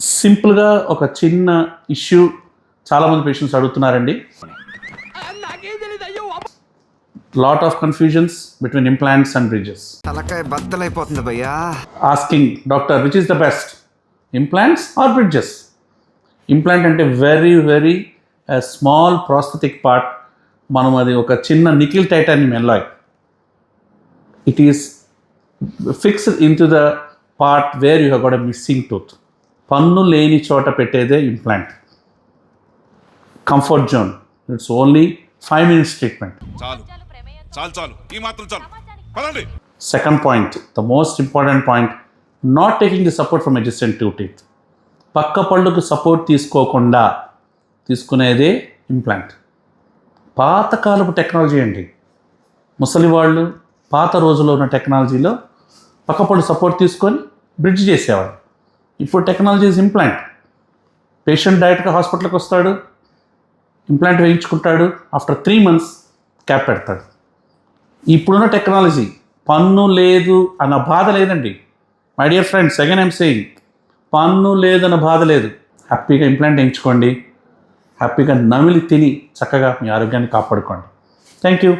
సింపుల్గా ఒక చిన్న ఇష్యూ చాలామంది పేషెంట్స్ అడుగుతున్నారండి. Lot of confusions between implants and bridges తలకాయ బద్దలైపోతుంది భయ్యా. Asking doctor which is the best implants or bridges implant అంటే very very small prosthetic part మనం అది ఒక చిన్న nickel titanium alloy it is fixed in to the part where you have got a missing tooth పన్ను లేని చోట పెట్టేదే implant comfort zone it's only five minutes treatment చాలు. చాలు చాలు. ఈ మాత్రం చాలు. పదండి. Second point the most important point not taking the support from adjacent two teeth పక్క పళ్ళకు సపోర్ట్ తీసుకోకుండా తీసుకునేదే ఇంప్లాంట్ పాతకాలపు టెక్నాలజీ అండి. ముసలి వాళ్ళు పాత రోజుల్లో ఉన్న టెక్నాలజీలో పక్క పళ్ళు సపోర్ట్ తీసుకొని బ్రిడ్జ్ చేసేవాళ్ళు. ఇప్పుడు టెక్నాలజీ ఇస్ ఇంప్లాంట్ పేషెంట్ డైరెక్ట్గా హాస్పిటల్కి వస్తాడు ఇంప్లాంట్ వేయించుకుంటాడు ఆఫ్టర్ త్రీ మంత్స్ క్యాప్ పెడతాడు. ఇప్పుడున్న టెక్నాలజీ పన్ను లేదు అన్న బాధ లేదండి. My dear friends second I'm saying పన్ను లేదన్న బాధ లేదు. హ్యాపీగా ఇంప్లాంట్ వేయించుకోండి. హ్యాపీగా నమిలి తిని చక్కగా మీ ఆరోగ్యాన్ని కాపాడుకోండి. Thank you